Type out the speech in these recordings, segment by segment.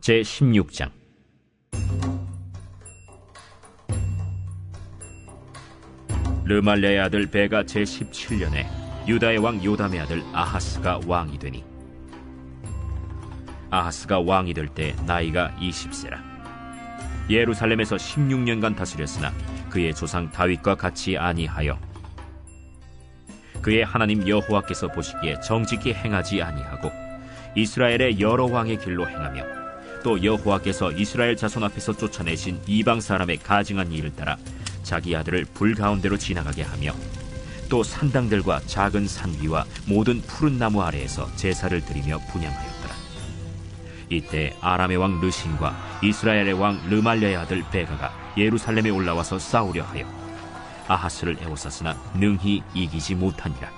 제 16장. 르말레의 아들 베가 제 17년에 유다의 왕 요담의 아들 아하스가 왕이 되니 아하스가 왕이 될 때 나이가 20세라. 예루살렘에서 16년간 다스렸으나 그의 조상 다윗과 같이 아니하여 그의 하나님 여호와께서 보시기에 정직히 행하지 아니하고 이스라엘의 여러 왕의 길로 행하며 또 여호와께서 이스라엘 자손 앞에서 쫓아내신 이방 사람의 가증한 일을 따라 자기 아들을 불 가운데로 지나가게 하며 또 산당들과 작은 산 위와 모든 푸른 나무 아래에서 제사를 드리며 분양하였더라. 이때 아람의 왕 르신과 이스라엘의 왕 르말레의 아들 베가가 예루살렘에 올라와서 싸우려 하여 아하스를 에워쌌으나 능히 이기지 못하니라.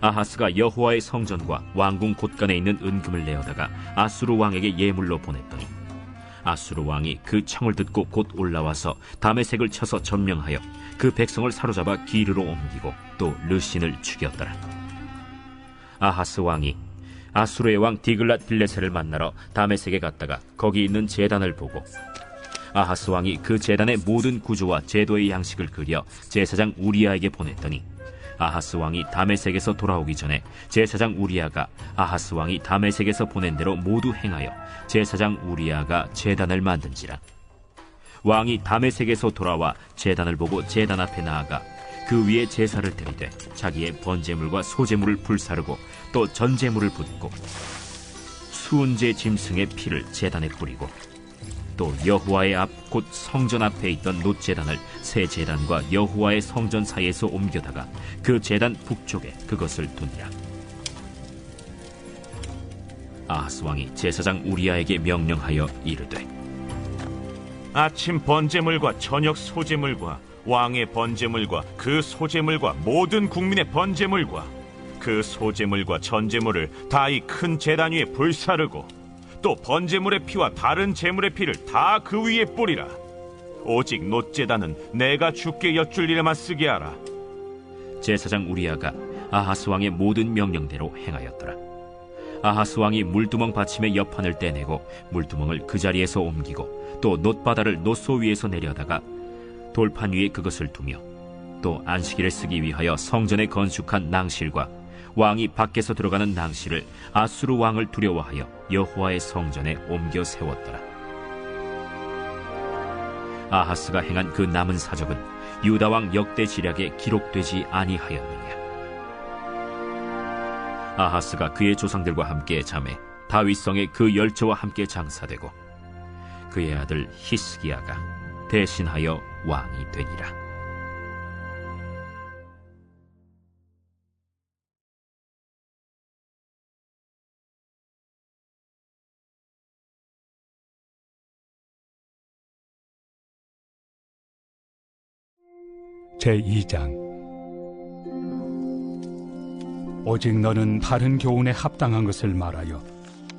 아하스가 여호와의 성전과 왕궁 곳간에 있는 은금을 내어다가 아수르 왕에게 예물로 보냈더니 아수르 왕이 그 청을 듣고 곧 올라와서 다메색을 쳐서 점령하여 그 백성을 사로잡아 기르로 옮기고 또 르신을 죽였더라. 아하스 왕이 아수르의 왕 디글랏 빌레셀을 만나러 다메색에 갔다가 거기 있는 제단을 보고 아하스 왕이 그 제단의 모든 구조와 제도의 양식을 그려 제사장 우리아에게 보냈더니 아하스 왕이 다메색에서 돌아오기 전에 제사장 우리아가 아하스 왕이 다메색에서 보낸 대로 모두 행하여 제사장 우리아가 제단을 만든지라. 왕이 다메색에서 돌아와 제단을 보고 제단 앞에 나아가 그 위에 제사를 드리되 자기의 번제물과 소제물을 불사르고 또 전제물을 붓고 수은제 짐승의 피를 제단에 뿌리고 또 여호와의 앞 곧 성전 앞에 있던 놋제단을 새 제단과 여호와의 성전 사이에서 옮겨다가 그 제단 북쪽에 그것을 두니라 아하스 왕이 제사장 우리아에게 명령하여 이르되 아침 번제물과 저녁 소제물과 왕의 번제물과 그 소제물과 모든 국민의 번제물과 그 소제물과 전제물을 다 이 큰 제단 위에 불사르고 또 번제물의 피와 다른 제물의 피를 다 그 위에 뿌리라. 오직 놋제단은 내가 주께 여쭐 일에만 쓰게 하라. 제사장 우리아가 아하스 왕의 모든 명령대로 행하였더라. 아하스 왕이 물두멍 받침의 옆판을 떼내고 물두멍을 그 자리에서 옮기고 또 놋바다를 놋소 위에서 내려다가 돌판 위에 그것을 두며 또 안식일을 쓰기 위하여 성전에 건축한 낭실과 왕이 밖에서 들어가는 낭실을 아수르 왕을 두려워하여 여호와의 성전에 옮겨 세웠더라. 아하스가 행한 그 남은 사적은 유다 왕 역대 지략에 기록되지 아니하였느냐. 아하스가 그의 조상들과 함께 잠에 다윗성의 그 열조와 함께 장사되고 그의 아들 히스기야가 대신하여 왕이 되니라. 제2장. 오직 너는 바른 교훈에 합당한 것을 말하여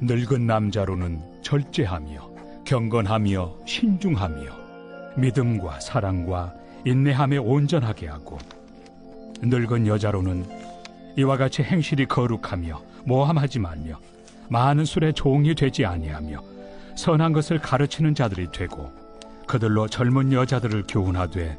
늙은 남자로는 절제하며 경건하며 신중하며 믿음과 사랑과 인내함에 온전하게 하고 늙은 여자로는 이와 같이 행실이 거룩하며 모함하지 말며 많은 술에 종이 되지 아니하며 선한 것을 가르치는 자들이 되고 그들로 젊은 여자들을 교훈하되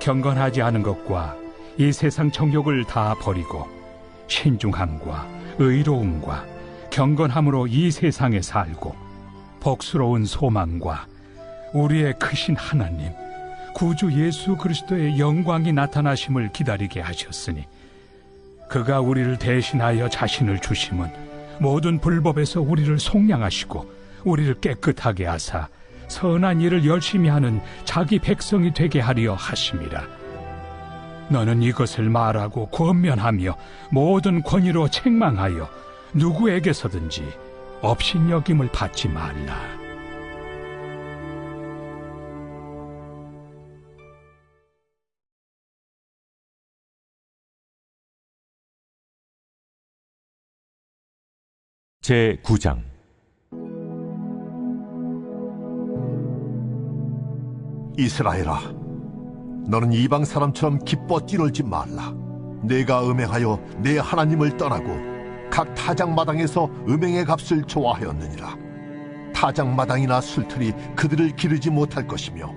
경건하지 않은 것과 이 세상 정욕을 다 버리고 신중함과 의로움과 경건함으로 이 세상에 살고 복스러운 소망과 우리의 크신 하나님 구주 예수 그리스도의 영광이 나타나심을 기다리게 하셨으니 그가 우리를 대신하여 자신을 주심은 모든 불법에서 우리를 속량하시고 우리를 깨끗하게 하사 선한 일을 열심히 하는 자기 백성이 되게 하려 하심이라. 너는 이것을 말하고 권면하며 모든 권위로 책망하여 누구에게서든지 업신여김을 받지 말라. 제 9장 이스라엘아, 너는 이방 사람처럼 기뻐 뛰놀지 말라. 내가 음행하여 내 하나님을 떠나고 각 타작마당에서 음행의 값을 좋아하였느니라. 타작마당이나 술틀이 그들을 기르지 못할 것이며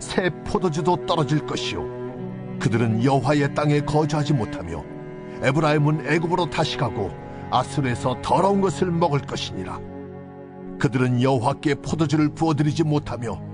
새 포도주도 떨어질 것이요. 그들은 여호와의 땅에 거주하지 못하며 에브라임은 애굽으로 다시 가고 아수르에서 더러운 것을 먹을 것이니라. 그들은 여호와께 포도주를 부어드리지 못하며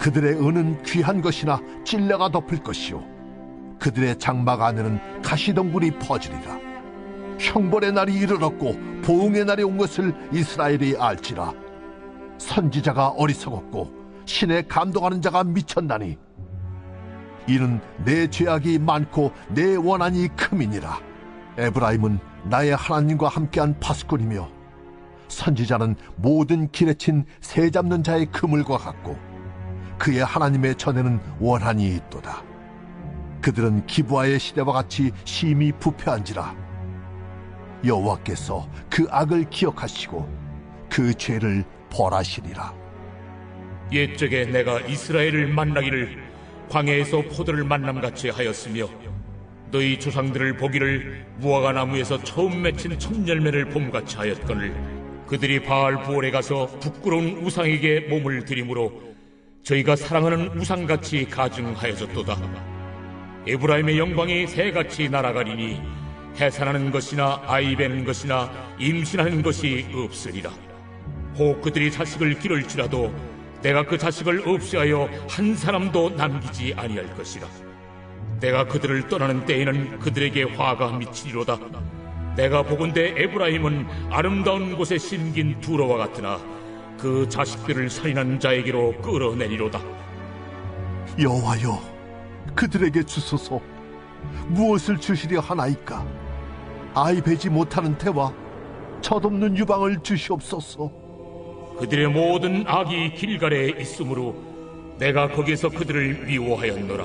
그들의 은은 귀한 것이나 찔레가 덮을 것이요. 그들의 장막 안에는 가시덩굴이 퍼지리라. 형벌의 날이 이르렀고 보응의 날이 온 것을 이스라엘이 알지라. 선지자가 어리석었고 신에 감동하는 자가 미쳤나니 이는 내 죄악이 많고 내 원한이 크민이라. 에브라임은 나의 하나님과 함께한 파수꾼이며 선지자는 모든 길에 친 새 잡는 자의 그물과 같고 그의 하나님의 전에는 원한이 있도다. 그들은 기부아의 시대와 같이 심히 부패한지라. 여호와께서 그 악을 기억하시고 그 죄를 벌하시리라. 옛적에 내가 이스라엘을 만나기를 광야에서 포도를 만남같이 하였으며 너희 조상들을 보기를 무화과 나무에서 처음 맺힌 첫 열매를 봄같이 하였거늘 그들이 바알 부올에 가서 부끄러운 우상에게 몸을 들이므로 저희가 사랑하는 우상같이 가증하여졌도다 에브라임의 영광이 새같이 날아가리니 해산하는 것이나 아이 베는 것이나 임신하는 것이 없으리라 혹 그들이 자식을 기를지라도 내가 그 자식을 없애하여 한 사람도 남기지 아니할 것이라. 내가 그들을 떠나는 때에는 그들에게 화가 미치리로다. 내가 보건대 에브라임은 아름다운 곳에 심긴 두로와 같으나 그 자식들을 살인한 자에게로 끌어내리로다. 여호와여, 그들에게 주소서. 무엇을 주시려 하나이까? 아이 베지 못하는 태와 젖없는 유방을 주시옵소서. 그들의 모든 악이 길갈에 있으므로 내가 거기에서 그들을 미워하였노라.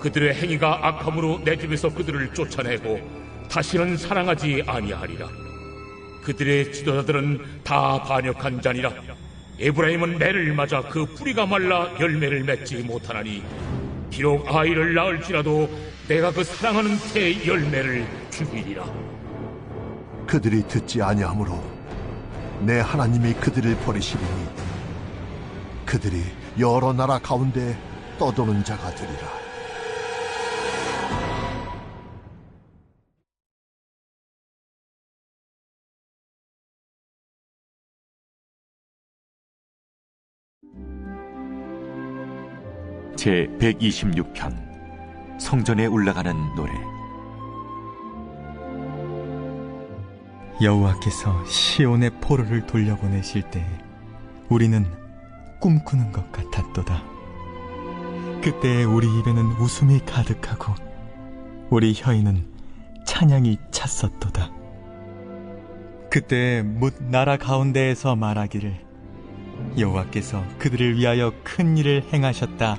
그들의 행위가 악함으로 내 집에서 그들을 쫓아내고 다시는 사랑하지 아니하리라. 그들의 지도자들은 다 반역한 자니라. 에브라임은 매를 맞아 그 뿌리가 말라 열매를 맺지 못하나니 비록 아이를 낳을지라도 내가 그 사랑하는 태 열매를 죽이리라. 그들이 듣지 아니하므로 내 하나님이 그들을 버리시리니 그들이 여러 나라 가운데 떠도는 자가 되리라. 제 126편 성전에 올라가는 노래 여호와께서 시온의 포로를 돌려보내실 때 우리는 꿈꾸는 것 같았도다. 그때 우리 입에는 웃음이 가득하고 우리 혀에는 찬양이 찼었도다. 그때 뭇 나라 가운데에서 말하기를 여호와께서 그들을 위하여 큰 일을 행하셨다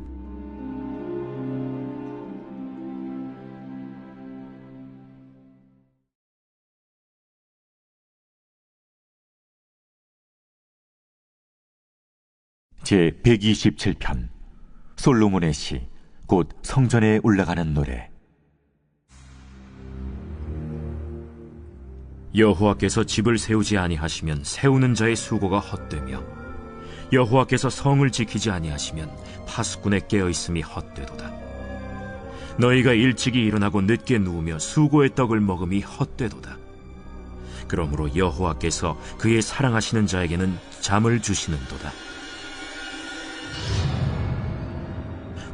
제 127편 솔로몬의 시 곧 성전에 올라가는 노래 여호와께서 집을 세우지 아니하시면 세우는 자의 수고가 헛되며 여호와께서 성을 지키지 아니하시면 파수꾼의 깨어 있음이 헛되도다. 너희가 일찍이 일어나고 늦게 누우며 수고의 떡을 먹음이 헛되도다. 그러므로 여호와께서 그의 사랑하시는 자에게는 잠을 주시는도다.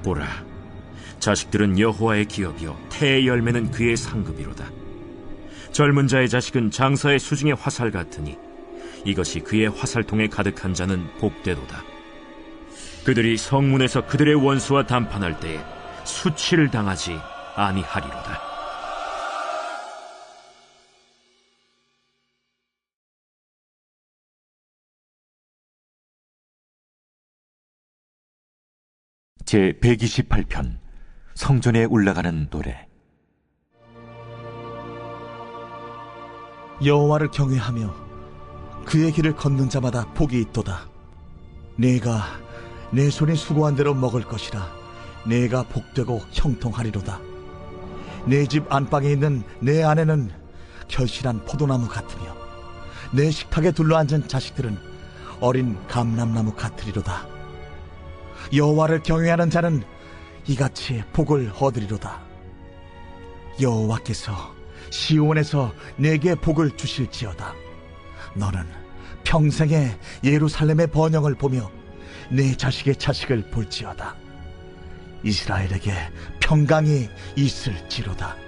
보라, 자식들은 여호와의 기업이요 태의 열매는 그의 상급이로다. 젊은 자의 자식은 장사의 수중의 화살 같으니 이것이 그의 화살통에 가득한 자는 복되도다. 그들이 성문에서 그들의 원수와 담판할 때에 수치를 당하지 아니하리로다. 제 128편 성전에 올라가는 노래 여호와를 경외하며 그의 길을 걷는 자마다 복이 있도다. 내가 내 손이 수고한 대로 먹을 것이라. 내가 복되고 형통하리로다. 내 집 안방에 있는 내 아내는 결실한 포도나무 같으며 내 식탁에 둘러앉은 자식들은 어린 감람나무 같으리로다. 여호와를 경외하는 자는 이같이 복을 얻으리로다. 여호와께서 시온에서 내게 복을 주실지어다. 너는 평생에 예루살렘의 번영을 보며 내 자식의 자식을 볼지어다. 이스라엘에게 평강이 있을지로다.